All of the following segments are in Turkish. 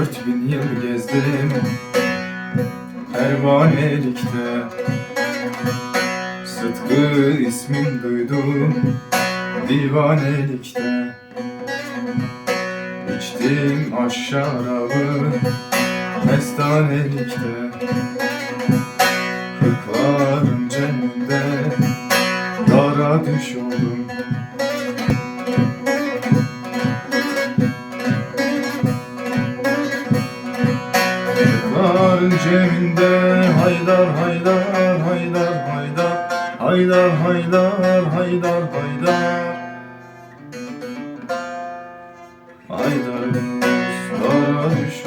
yıl gezdim Pervanelikte. Sıtkı ismin duydum Divanelikte. İçtim aşşarabı Mestanelikte Kırkların cenninde Dara düş oldum Kırkların cebinde Haydar haydar haydar. Haydar Haydar haydar haydar. Haydar Haydar'ın dara düş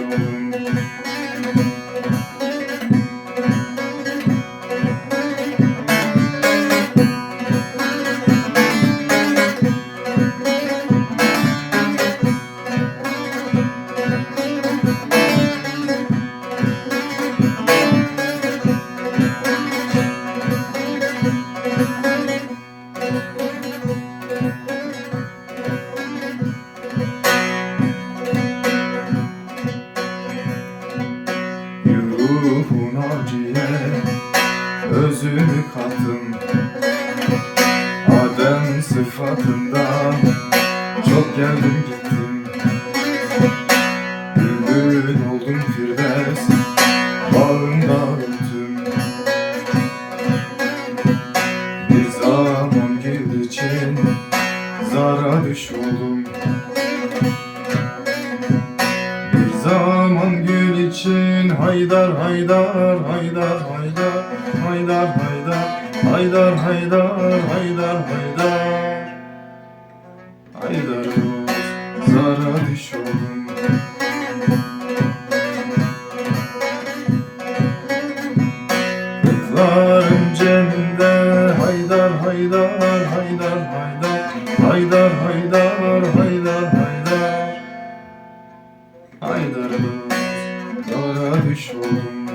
Ruhun acıya özümü kattım. Adem sıfatında çok geldim gittim. Bülbül oldum firdevs bağında öttüm Bir zaman gül için zara düş oldum haydar haydar haydar haydar haydar haydar haydar haydar haydar haydar haydar zara düş oldum Kırkların ceminde haydar haydar haydar haydar haydar haydar haydar haydar Haydar'ım, Dara düşmanım